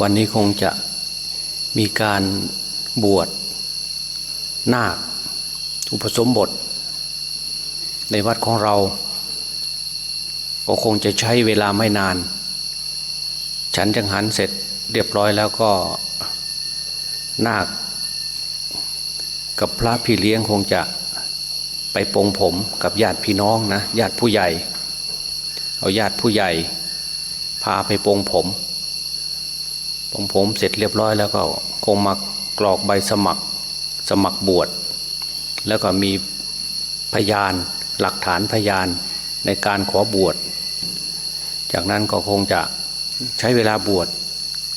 วันนี้คงจะมีการบวชนาค อุปสมบท ในวัดของเรา ก็คงจะใช้เวลาไม่นาน ฉันจังหันเสร็จเรียบร้อยแล้วก็นาค กับพระพี่เลี้ยงคงจะไปปรงผมกับญาติพี่น้องนะญาติผู้ใหญ่ เอาญาติผู้ใหญ่ พาไปปรงผม ปรงผมเสร็จเรียบร้อยแล้วก็คงมากรอกใบสมัครสมัครบวชแล้วก็มีพยานหลักฐานพยานในการขอบวช จากนั้นก็คงจะใช้เวลาบวช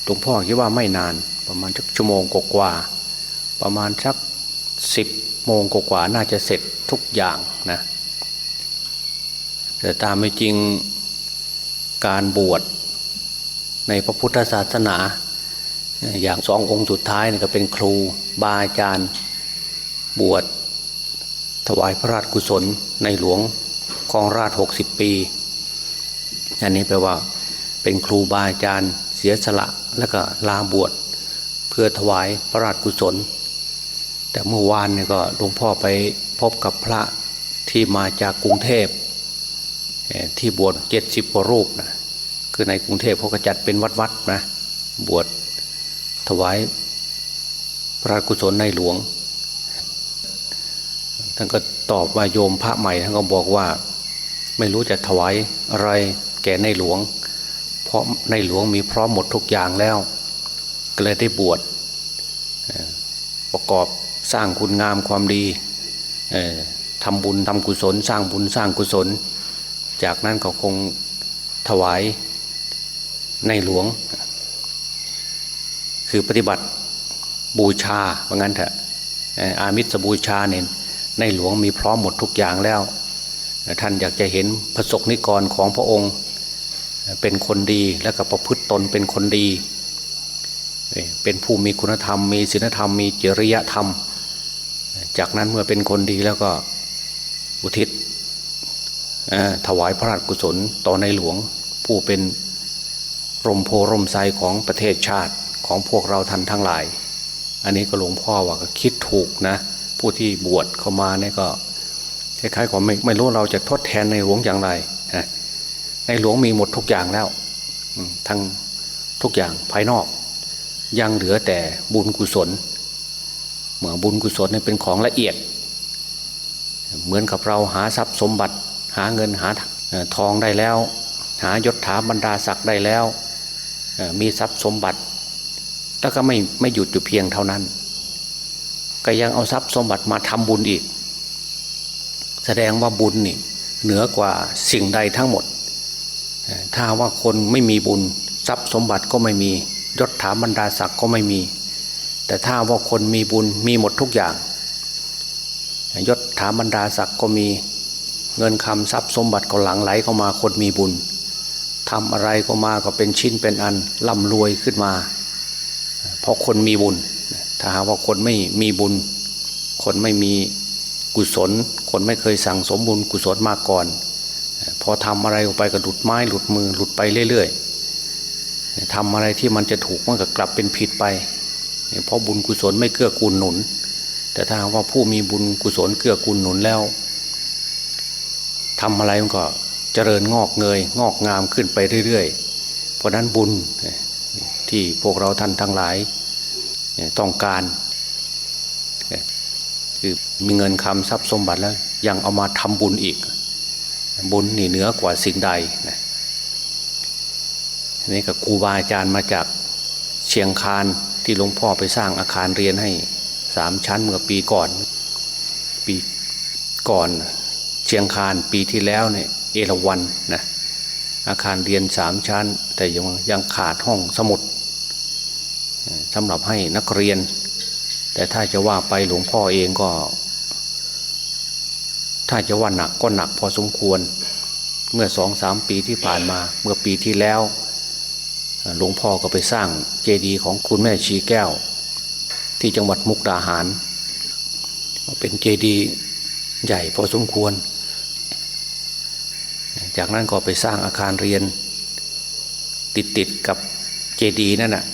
หลวงพ่อคิดว่าไม่นานประมาณสักชั่วโมงกว่า ประมาณสักสิบโมงกว่าน่าจะเสร็จทุกอย่างนะแต่ตามไม่จริงการบวชในพระพุทธศาสนา อย่างสององค์สุดท้ายนี่ก็เป็นครูบาอาจารย์ บวชถวายพระราชกุศลในหลวงของราชหกสิบปี อันนี้แปลว่าเป็นครูบาอาจารย์เสียสละแล้วก็ลาบวชเพื่อถวายพระราชกุศล แต่เมื่อวานเนี่ยก็หลวงพ่อไปพบกับพระที่มาจากกรุงเทพที่บวชเจ็ดสิบกว่ารูปนะคือในกรุงเทพเขาก็จัดเป็นวัดๆนะบวช ถวายพระกุศลในหลวง ท่านก็ตอบว่าโยมพระใหม่ท่านก็บอกว่า ไม่รู้จะถวายอะไรแก่ในหลวง เพราะในหลวงมีพร้อมหมดทุกอย่างแล้วก็เลยได้บวชประกอบสร้างคุณงามความดีทำบุญทำกุศล สร้างบุญสร้างกุศล จากนั้นก็คงถวายในหลวง คือปฏิบัติบูชาว่างั้นเถอะอามิสบูชาเนี่ยในหลวงมีพร้อมหมดทุกอย่างแล้ว ท่านอยากจะเห็นพระสกนิกรของพระองค์ เป็นคนดีแล้วก็ประพฤติตนเป็นคนดี เป็นผู้มีคุณธรรม มีศีลธรรมมีจริยธรรม จากนั้นเมื่อเป็นคนดีแล้วก็อุทิศถวายพระราชกุศลต่อในหลวงผู้เป็นร่มโพร่มไทรของประเทศชาติ ของพวกเราท่านทั้งหลาย อันนี้ก็หลวงพ่อว่าก็คิดถูกนะ ผู้ที่บวชเข้ามาเนี่ยก็คล้ายๆกับไม่ไม่รู้เราจะทดแทนในหลวงอย่างไรในหลวงมีหมดทุกอย่างแล้วทั้งทุกอย่างภายนอก ยังเหลือแต่บุญกุศล เหมือนบุญกุศลนี่เป็นของละเอียด เหมือนกับเราหาทรัพย์สมบัติหาเงินหาทองได้แล้ว หายศถาบรรดาศักดิ์ได้แล้ว มีทรัพย์สมบัติ แล้วก็ไม่ไม่หยุดอยู่เพียงเท่านั้น ก็ยังเอาทรัพย์สมบัติมาทำบุญอีก แสดงว่าบุญนี่เหนือกว่าสิ่งใดทั้งหมด ถ้าว่าคนไม่มีบุญทรัพย์สมบัติก็ไม่มียศถาบรรดาศักดิ์ก็ไม่มี แต่ถ้าว่าคนมีบุญมีหมดทุกอย่างยศถาบรรดาศักดิ์ก็มีเงินคำทรัพย์สมบัติก็หลั่งไหลเข้ามาคนมีบุญทำอะไรก็มาก็เป็นชิ้นเป็นอันร่ำรวยขึ้นมา เพราะคนมีบุญ ถ้าหากว่าคนไม่มีบุญ คนไม่มีกุศล คนไม่เคยสั่งสมบุญกุศลมาก่อน พอทำอะไรออกไปก็หลุดไม้หลุดมือหลุดไปเรื่อยๆทำอะไรที่มันจะถูกมันก็กลับเป็นผิดไป เพราะบุญกุศลไม่เกื้อกูลหนุน แต่ถ้าว่าผู้มีบุญกุศลเกื้อกูลหนุนแล้วทำอะไรมันก็เจริญงอกเงยงอกงามขึ้นไปเรื่อยๆ เพราะนั้นบุญ ที่พวกเราท่านทั้งหลายต้องการ คือมีเงินคำทรัพย์สมบัติแล้ว ยังเอามาทำบุญอีก บุญนี่เหนือกว่าสิ่งใดนะนี่กับครูบาอาจารย์มาจากเชียงคานที่หลวงพ่อไปสร้างอาคารเรียนให้สามชั้นเมื่อปีก่อน ปีก่อนเชียงคานปีที่แล้วเนี่ยเอราวันนะอาคารเรียนสามชั้น แต่ยังยังขาดห้องสมุด สำหรับให้นักเรียน แต่ถ้าจะว่าไปหลวงพ่อเองก็ ถ้าจะว่าหนักก็หนักพอสมควร เมื่อสองสามปีที่ผ่านมา เมื่อปีที่แล้วหลวงพ่อก็ไปสร้างเจดีย์ของคุณแม่ชีแก้ว ที่จังหวัดมุกดาหาร เป็นเจดีย์ใหญ่พอสมควร จากนั้นก็ไปสร้างอาคารเรียน ติดติดกับเจดีย์นั่นน่ะ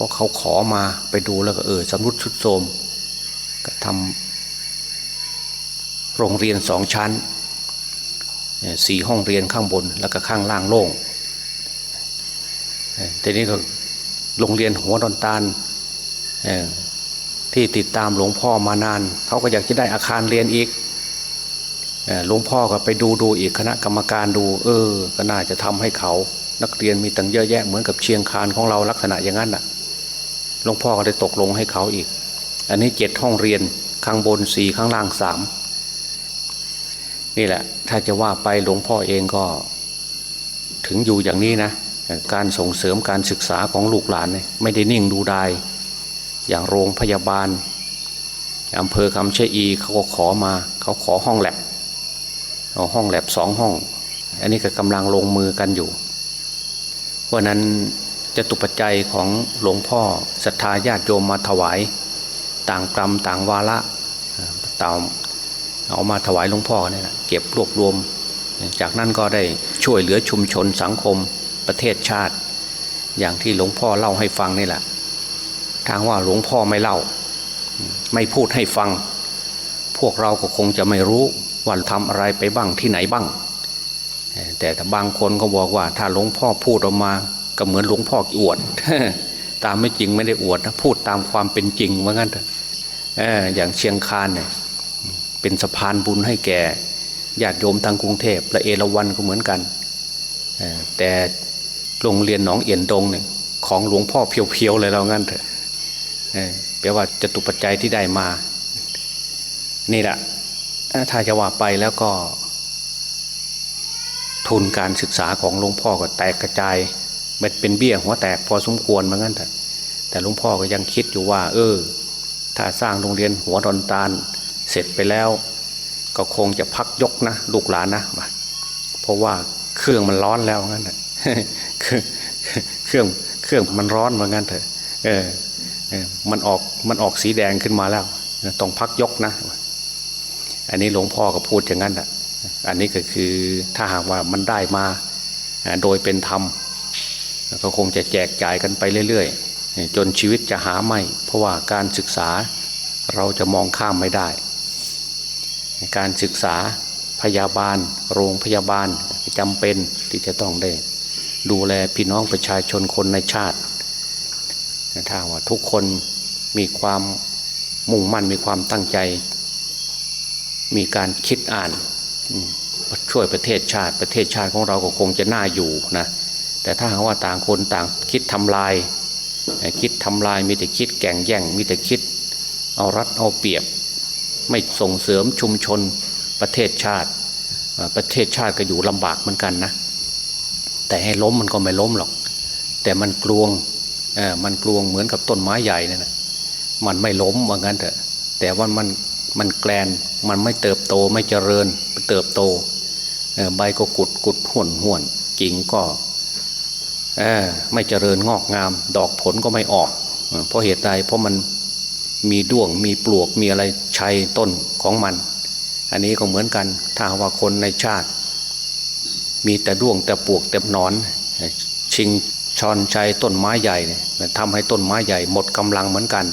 ราะเขาขอมาไปดูแล้วก็เออสำรุดชุดโทมก็ทำโรงเรียนสองชั้นสี่ห้องเรียนข้างบนแล้วก็ข้างล่างโล่งทีนี้ก็โรงเรียนหัวดอนตาลที่ติดตามหลวงพ่อมานาน เขาก็อยากจะได้อาคารเรียนอีกหลวงพ่อก็ไปดูดูอีกคณะกรรมการดู เออ ก็น่าจะทำให้เขานักเรียนมีตั้งเยอะแยะเหมือนกับเชียงคานของเราลักษณะอย่างนั้นน่ะ หลวงพ่อก็ได้ตกลงให้เขาอีก อันนี้เจ็ดห้องเรียนข้างบนสี่ข้างล่างสามนี่แหละ ถ้าจะว่าไปหลวงพ่อเองก็ถึงอยู่อย่างนี้นะการส่งเสริมการศึกษาของลูกหลานเนี่ยไม่ได้นิ่งดูดายอย่างโรงพยาบาลอำเภอคำเชอีเขาก็ขอมา เขาขอห้องแลบเอาห้องแลบสองห้อง อันนี้ก็กำลังลงมือกันอยู่เพราะนั้น จะตุปัจจัยของหลวงพ่อศรัทธาญาติโยมมาถวาย ต่างกรรมต่างวาระต่างเอามาถวายหลวงพ่อเนี่ยนะเก็บรวบรวม จากนั้นก็ได้ช่วยเหลือชุมชนสังคมประเทศชาติ อย่างที่หลวงพ่อเล่าให้ฟังนี่แหละทางว่าหลวงพ่อไม่เล่า ไม่พูดให้ฟัง พวกเราก็คงจะไม่รู้ว่าทำอะไรไปบ้างที่ไหนบ้าง แต่บางคนก็บอกว่าถ้าหลวงพ่อพูดออกมา ก็เหมือนหลวงพ่ออวดตามไม่จริงไม่ได้อวดนะพูดตามความเป็นจริงว่างั้นเถอะออย่างเชียงคานเนี่ยเป็นสะพานบุญให้แก่ญาติโยมทางกรุงเทพและเอราวันก็เหมือนกันแต่โรงเรียนหนองเอียนดงเนี่ยของหลวงพ่อเพียวๆเลยเรางั้นเถอะแปลว่าจตุปัจจัยที่ได้มา นี่แหละถ้าจะว่าไปแล้วก็ ทุนการศึกษาของหลวงพ่อก็แตกกระจาย เป็นเป็นเบี้ยหัวแตกพอสมควรเหมือนกันแต่แต่หลวงพ่อก็ยังคิดอยู่ว่า เออ ถ้าสร้างโรงเรียนหัวดอนตาลเสร็จไปแล้ว ก็คงจะพักยกนะลูกหลานนะเพราะว่าเครื่องมันร้อนแล้วงั้นเครื่องเครื่องเครื่องมันร้อนเหมือนกันเถอะเออเออมันออกมันออกสีแดงขึ้นมาแล้วต้องพักยกนะ อันนี้หลวงพ่อก็พูดอย่างนั้นแหละอันนี้ก็คือถ้าหากว่ามันได้มาโดยเป็นธรรม ก็คงจะแจกจ่ายกันไปเรื่อยๆ จนชีวิตจะหาไม่ เพราะว่าการศึกษาเราจะมองข้ามไม่ได้ การศึกษาพยาบาล โรงพยาบาลจำเป็นที่จะต้องได้ ดูแลพี่น้องประชาชนคนในชาติถ้าว่าทุกคนมีความมุ่งมั่นมีความตั้งใจ มีการคิดอ่านช่วยประเทศชาติ ประเทศชาติของเราก็คงจะน่าอยู่นะ แต่ถ้าหากว่าต่างคนต่างคิดทำลาย คิดทำลายมีแต่คิดแก่งแย่งมีแต่คิด เอารัดเอาเปรียบ ไม่ส่งเสริมชุมชนประเทศชาติ ประเทศชาติก็อยู่ลำบากเหมือนกันนะแต่ให้ล้มมันก็ไม่ล้มหรอก แต่มันกลวงมันกลวงเหมือนกับต้นไม้ใหญ่นั่นนะมันไม่ล้มว่างั้นเถอะ แต่ว่ามันมันแกลนมันไม่เติบโตไม่เจริญเติบโตใบก็กุดกุดห่วนห่วนกิ่งก็ ไม่เจริญงอกงาม ดอกผลก็ไม่ออก เพราะเหตุใดเพราะมันมีด้วงมีปลวกมีอะไรชัยต้นของมัน อันนี้ก็เหมือนกันถ้าว่าคนในชาติ มีแต่ด้วงแต่ปลวกแต่หนอน ชิงชอนชัยต้นไม้ใหญ่ทำให้ต้นไม้ใหญ่หมดกำลังเหมือนกัน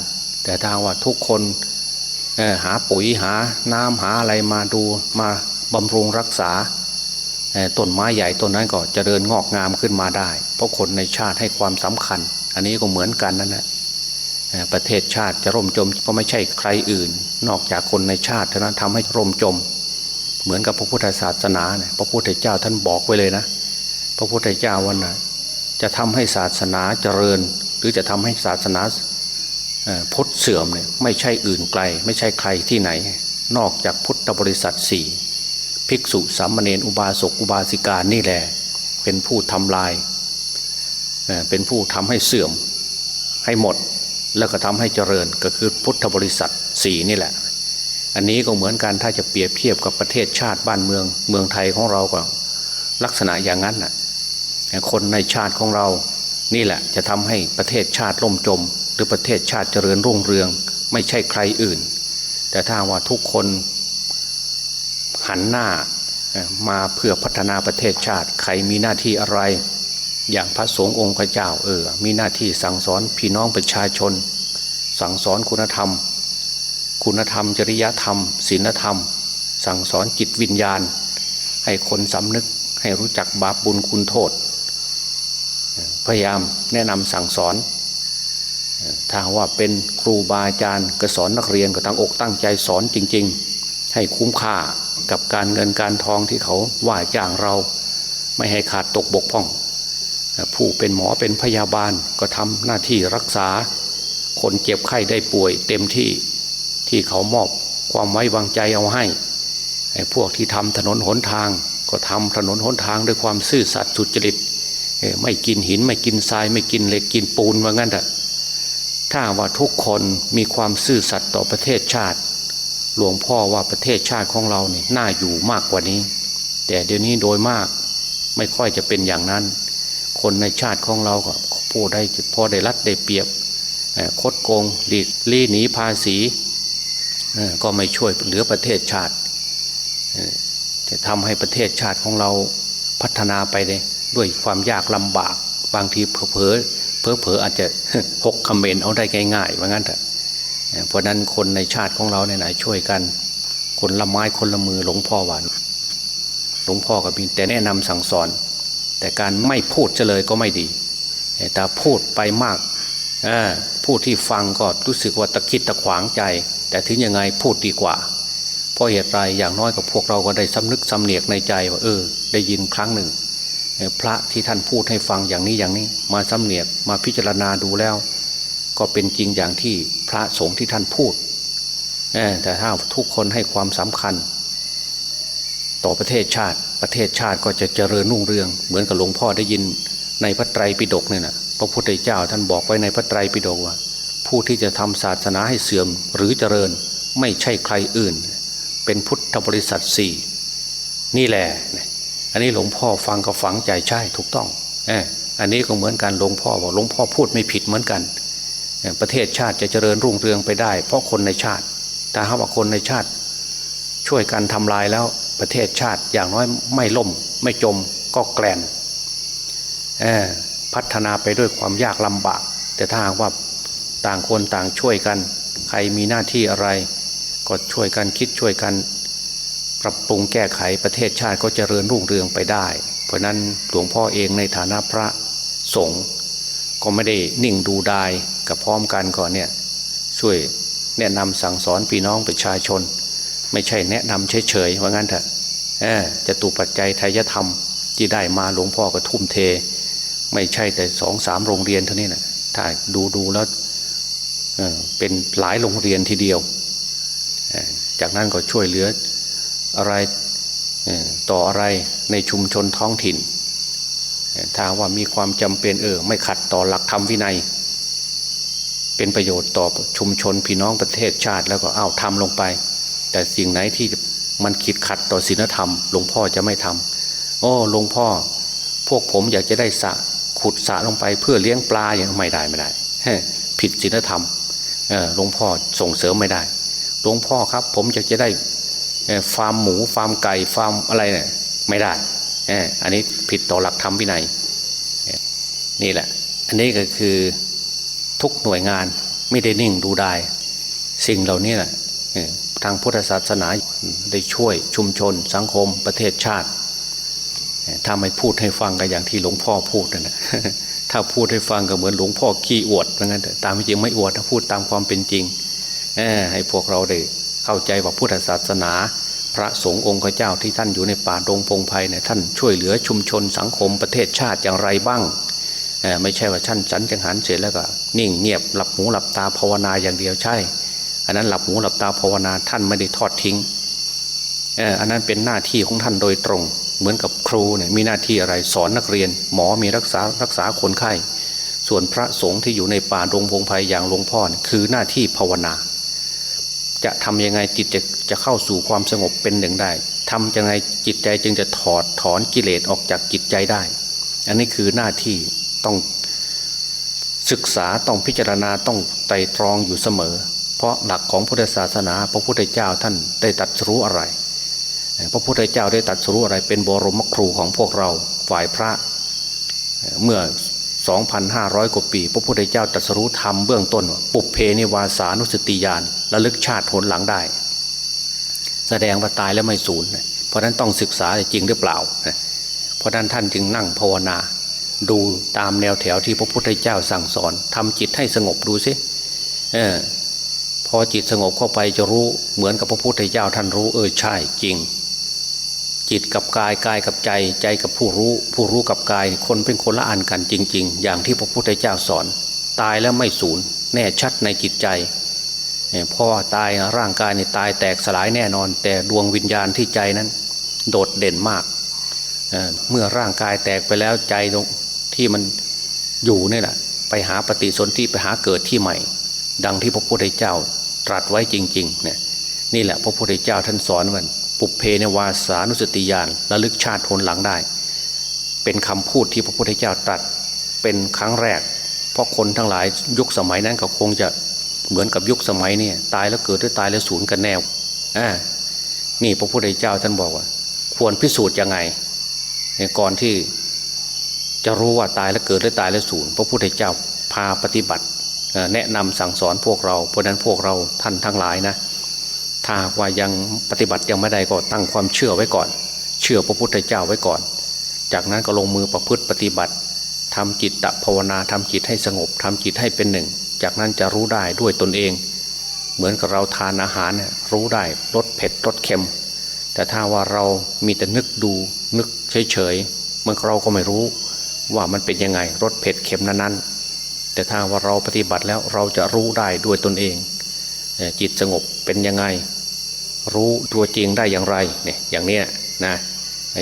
แต่ถ้าว่าทุกคนหาปุ๋ยหาน้ำหาอะไรมาดูมาบำรุงรักษา ต้นไม้ใหญ่ต้นนั้นก็เจริญงอกงามขึ้นมาได้ เพราะคนในชาติให้ความสำคัญ อันนี้ก็เหมือนกันนั่นแหละประเทศชาติจะร่มจมก็ไม่ใช่ใครอื่น นอกจากคนในชาติเท่านั้นทำให้ร่มจม เหมือนกับพระพุทธศาสนาเนี่ยพระพุทธเจ้าท่านบอกไว้เลยนะ พระพุทธเจ้าวันนะจะทำให้ศาสนาเจริญ หรือจะทำให้ศาสนาพุทธเสื่อมเนี่ยไม่ใช่อื่นไกล ไม่ใช่ใครที่ไหน นอกจากพุทธบริษัทสี่ ภิกษุสามเณรอุบาสกอุบาสิกานี่แหละเป็นผู้ทำลายเป็นผู้ทำให้เสื่อมให้หมดแล้วก็ทำให้เจริญก็คือพุทธบริษัทสี่นี่แหละ อันนี้ก็เหมือนกันถ้าจะเปรียบเทียบกับประเทศชาติบ้านเมืองเมืองไทยของเราก็ลักษณะอย่างนั้นน่ะคนในชาติของเรานี่แหละจะทำให้ประเทศชาติล่มจม หรือประเทศชาติเจริญรุ่งเรือง ไม่ใช่ใครอื่น แต่ถ้าว่าทุกคน หันหน้ามาเพื่อพัฒนาประเทศชาติ ใครมีหน้าที่อะไร อย่างพระสงฆ์องค์เจ้าเออมีหน้าที่สั่งสอนพี่น้องประชาชน สั่งสอนคุณธรรม คุณธรรมจริยธรรมศีลธรรม สั่งสอนจิตวิญญาณ ให้คนสำนึกให้รู้จักบาปบุญคุณโทษ พยายามแนะนำสั่งสอนถ้าว่าเป็นครูบาอาจารย์ก็สอนนักเรียนก็ตั้งอกตั้งใจสอนจริง ๆ ให้คุ้มค่ากับการเงินการทองที่เขาว่าจ้างเราไม่ให้ขาดตกบกพร่อง ผู้เป็นหมอเป็นพยาบาลก็ทำหน้าที่รักษา คนเจ็บไข้ได้ป่วยเต็มที่ที่เขามอบความไว้วางใจเอาให้ไอ้พวกที่ทำถนนหนทางก็ทำถนนหนทางด้วยความซื่อสัตย์สุจริตไม่กินหินไม่กินทรายไม่กินเหล็กกินปูนว่างั้นแต่ถ้าว่าทุกคนมีความซื่อสัตย์ต่อประเทศชาติ หลวงพ่อว่าประเทศชาติของเราเนี่ยน่าอยู่มากกว่านี้ แต่เดี๋ยวนี้โดยมากไม่ค่อยจะเป็นอย่างนั้น คนในชาติของเราก็ผู้ได้พอได้รัดได้เปรียบคดโกงหลีกลี่หนีภาษีก็ไม่ช่วยเหลือประเทศชาติ จะทำให้ประเทศชาติของเราพัฒนาไปเลยด้วยความยากลำบาก บางทีเผลอเผลอเผลออาจจะหกคอมเมนเอาได้ง่ายๆว่างั้นเถอะ เพราะนั้นคนในชาติของเราเนี่ยช่วยกัน คนละไม้คนละมือหลวงพ่อหวานหลวงพ่อก็มีแต่แนะนำสั่งสอน แต่การไม่พูดเลยก็ไม่ดีแต่พูดไปมากผู้ที่ฟังก็รู้สึกว่าตะคิดตะขวางใจ แต่ถึงยังไงพูดดีกว่า เพราะเหตุไรอย่างน้อยกับพวกเราก็ได้สำนึกสำเนียกในใจว่าเออ ได้ยินครั้งหนึ่งพระที่ท่านพูดให้ฟังอย่างนี้อย่างนี้ มาสำเนียกมาพิจารณาดูแล้ว ก็เป็นจริงอย่างที่พระสงฆ์ที่ท่านพูด แต่ถ้าทุกคนให้ความสำคัญ ต่อประเทศชาติประเทศชาติก็จะเจริญรุ่งเรือง เหมือนกับหลวงพ่อได้ยินในพระไตรปิฎกเนี่ยนะพระพุทธเจ้าท่านบอกไว้ในพระไตรปิฎกว่า ผู้ที่จะทำศาสนาให้เสื่อมหรือเจริญไม่ใช่ใครอื่น เป็นพุทธบริษัทสี่นี่แหละ อันนี้หลวงพ่อฟังก็ฝังใจใช่ถูกต้องอันนี้ก็เหมือนกันหลวงพ่อบอกหลวงพ่อพูดไม่ผิดเหมือนกัน ประเทศชาติจะเจริญรุ่งเรืองไปได้ เพราะคนในชาติแต่ถ้าว่าคนในชาติ ช่วยกันทำลายแล้วประเทศชาติอย่างน้อยไม่ล่ม ไม่จมก็แกลนพัฒนาไปด้วยความยากลำบาก แต่ถ้าหากว่าต่างคนต่างช่วยกัน ใครมีหน้าที่อะไร ก็ช่วยกันคิดช่วยกัน ปรับปรุงแก้ไขประเทศชาติก็จเจริญรุ่งเรืองไปได้ เพราะนั้นหลวงพ่อเองในฐานะพระสงฆ์ ก็ไม่ได้นิ่งดูดายกับพร้อมกันก่อนเนี่ยช่วยแนะนำสั่งสอนพี่น้องประชาชน ไม่ใช่แนะนำเฉยๆว่างั้นเถอะจะตูปัจจัยไทยธรรมที่ได้มาหลวงพ่อก็ทุ่มเท ไม่ใช่แต่สองสามโรงเรียนเท่านี้นะถ้าดูดูแล้วเเป็นหลายโรงเรียนทีเดียว จากนั้นก็ช่วยเหลืออะไรต่ออะไรในชุมชนท้องถิ่น ถ้าว่ามีความจำเป็นเออไม่ขัดต่อหลักธรรมวินัย เป็นประโยชน์ต่อชุมชนพี่น้องประเทศชาติแล้วก็เอาทำลงไป แต่สิ่งไหนที่มันคิดขัดต่อศีลธรรมหลวงพ่อจะไม่ทำโอ้หลวงพ่อ พวกผมอยากจะได้สะขุดสระลงไปเพื่อเลี้ยงปลาอย่างไม่ได้ไม่ได้ผิดศีลธรรมหลวงพ่อส่งเสริมไม่ได้หลวงพ่อครับ ผมอยากจะได้ฟาร์มหมูฟาร์มไก่ฟาร์มอะไรเนี่ยไม่ได้ อันนี้ผิดต่อหลักธรรมวินัยนี่แหละ อันนี้ก็คือทุกหน่วยงานไม่ได้นิ่งดูได้สิ่งเหล่านี้แหละทางพุทธศาสนาได้ช่วยชุมชน สังคมประเทศชาติถ้าไม่พูดให้ฟังก็อย่างที่หลวงพ่อพูดนะถ้าพูดให้ฟังก็เหมือนหลวงพ่อขี้อวดเหมือนกันแต่ตามจริงไม่อวดถ้าพูดตามความเป็นจริงให้พวกเราได้เข้าใจว่าพุทธศาสนา ระสงฆ์องค์เจ้าที่ท่านอยู่ในป่าดงพงไพ่เนี่ยท่านช่วยเหลือชุมชนสังคมประเทศชาติอย่างไรบ้างไม่ใช่ว่าท่านสันจังหันเสร็จแล้วก็นิ่งเงียบหลับหูหลับตาภาวนาอย่างเดียวใช่ อันนั้นหลับหูหลับตาภาวนาท่านไม่ได้ทอดทิ้งอันนั้นเป็นหน้าที่ของท่านโดยตรง เหมือนกับครูเนี่ยมีหน้าที่อะไรสอนนักเรียน หมอมีรักษารักษาคนไข้ส่วนพระสงฆ์ที่อยู่ในป่าดงพงไพ่อย่างหลวงพ่อคือหน้าที่ภาวนา จะทำยังไงจิตจะจะเข้าสู่ความสงบเป็นหนึ่งได้ทำยังไงจิตใจจึงจะถอดถอนกิเลสออกจากจิตใจได้ อันนี้คือหน้าที่ต้องศึกษาต้องพิจารณาต้องไต่ตรองอยู่เสมอ เพราะหลักของพุทธศาสนา พระพุทธเจ้าท่านได้ตัดรู้อะไร พระพุทธเจ้าได้ตัดสู้อะไรเป็นบรมครูของพวกเราฝ่ายพระ เมื่อ 2,500 กว่าปี พระพุทธเจ้าตรัสรู้ธรรมเบื้องต้น ปุเพนิวาสานุสติญาณระลึกชาติผลหลังได้ แสดงว่าตายแล้วไม่สูญเพราะนั้นต้องศึกษาจริงหรือเปล่า เพราะนั้นท่านจึงนั่งภาวนา ดูตามแนวแถวที่พระพุทธเจ้าสั่งสอนทำจิตให้สงบดูสิออพอจิตสงบเข้าไปจะรู้เหมือนกับพระพุทธเจ้าท่านรู้เออใช่จริง จิตกับกายกายกับใจใจกับผู้รู้ ผู้รู้กับกายคนเป็นคนละอันกันจริง ๆ อย่างที่พระพุทธเจ้าสอน ตายแล้วไม่สูญแน่ชัดในจิตใจเนี่ยพราะว่าตายร่างกายเนี่ยตายแตกสลายแน่นอน แต่ดวงวิญญาณที่ใจนั้น โดดเด่นมากเเมื่อร่างกายแตกไปแล้วใจตรงที่มันอยู่นี่แหละไปหาปฏิสนธิไปหาเกิดที่ใหม่ ดังที่พระพุทธเจ้าตรัสไว้จริงๆเนี่ยนี่แหละพระพุทธเจ้าท่านสอนมัน ปุเพในวาสานุสติญาณระลึกชาติผลหลังได้ เป็นคำพูดที่พระพุทธเจ้าตรัสเป็นครั้งแรก เพราะคนทั้งหลายยุคสมัยนั้นก็คงจะเหมือนกับยุคสมัยนี่ตายแล้วเกิดหรือตายแล้วสูญกันแนวอ่านี่พระพุทธเจ้าท่านบอกว่า ควรพิสูจน์ยังไงก่อนที่จะรู้ว่าตายแล้วเกิดหรือตายแล้วสูญพระพุทธเจ้าพาปฏิบัติ แนะนำสั่งสอนพวกเรา เพราะนั้นพวกเราท่านทั้งหลายนะ ถ้าหากว่ายังปฏิบัติยังไม่ได้ก็ตั้งความเชื่อไว้ก่อน เชื่อพระพุทธเจ้าไว้ก่อน จากนั้นก็ลงมือประพฤติปฏิบัติทำจิตตภาวนาทำจิตให้สงบทำจิตให้เป็นหนึ่ง จากนั้นจะรู้ได้ด้วยตนเอง เหมือนกับเราทานอาหารรู้ได้รสเผ็ดรสเค็ม แต่ถ้าว่าเรามีแต่นึกดูนึกเฉยๆมันเราก็ไม่รู้ว่ามันเป็นยังไงรสเผ็ดเค็มนั้นๆ แต่ถ้าว่าเราปฏิบัติแล้วเราจะรู้ได้ด้วยตนเองจิตสงบเป็นยังไง รู้ตัวจริงได้อย่างไรเนี่ยอย่างเนี้ยนะ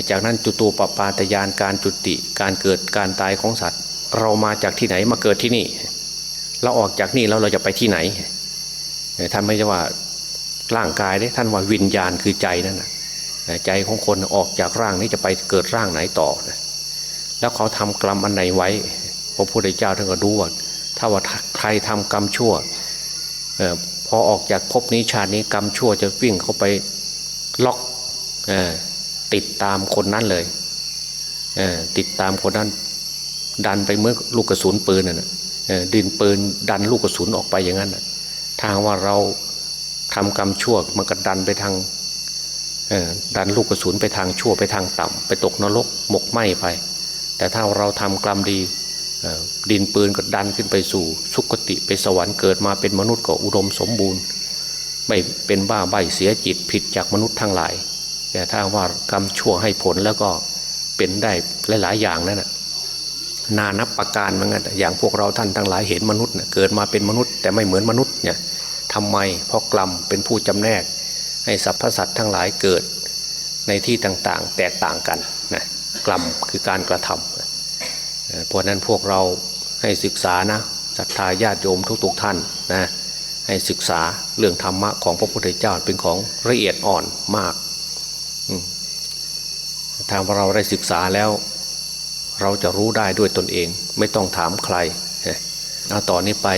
จากนั้นจุตูปปาตยานการจุติการเกิดการตายของสัตว์ เรามาจากที่ไหนมาเกิดที่นี่ เราออกจากนี่แล้วเราจะไปที่ไหนท่านไม่ใช่ว่าร่างกายได้ท่านว่าวิญญาณคือใจนั่นนะใจของคนออกจากร่างนี้จะไปเกิดร่างไหนต่อนะแล้วเขาทำกรรมอันไหนไว้พระพุทธเจ้าท่านก็ดูว่าถ้าว่าใครทำกรรมชั่วเอ พอออกจากภพนี้ชาตินี้กรรมชั่วจะวิ่งเข้าไปล็อกอติดตามคนนั้นเลยเติดตามคนนั้นดันไปเมื่อลูกกระสุนปืนน่ะดินปืนดันลูกกระสุนออกไปอย่างนั้นทางว่าเราทำกรรมชั่วมันก็ดันไปทางดันลูกกระสุนไปทางชั่วไปทางต่ำไปตกนรกหมกไหมไป แต่ถ้าเราทำกรรมดี ดินปืนก็ดันขึ้นไปสู่สุคติไปสวรรค์เกิดมาเป็นมนุษย์ก็อุดมสมบูรณ์ ไม่เป็นบ้าใบเสียจิตผิดจากมนุษย์ทั้งหลาย แต่ถ้าว่ากรรมชั่วให้ผลแล้วก็เป็นได้หลาย ๆ อย่างนั่นนะนานับประการเหมือนกันอย่างพวกเราท่านทั้งหลายเห็นมนุษย์น่ะเกิดมาเป็นมนุษย์ แต่ไม่เหมือนมนุษย์เนี่ยทำไมเพราะกรรมเป็นผู้จำแนก ให้สรรพสัตว์ทั้งหลายเกิดในที่ต่างๆ แตกต่างกันนะกรรมคือการกระทำ เพราะนั้นพวกเราให้ศึกษานะศรัทธาญาติโยมทุกๆท่านนะให้ศึกษาเรื่องธรรมะของพระพุทธเจ้าเป็นของละเอียดอ่อนมากถ้าเราได้ศึกษาแล้ว เราจะรู้ได้ด้วยตนเอง ไม่ต้องถามใครเอาต่อนนี้ไป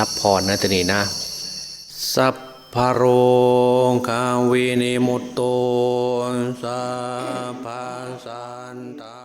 รับพรนะตนีนะ สัพพโรกาวินิมุตโตสัพพานต๊ะ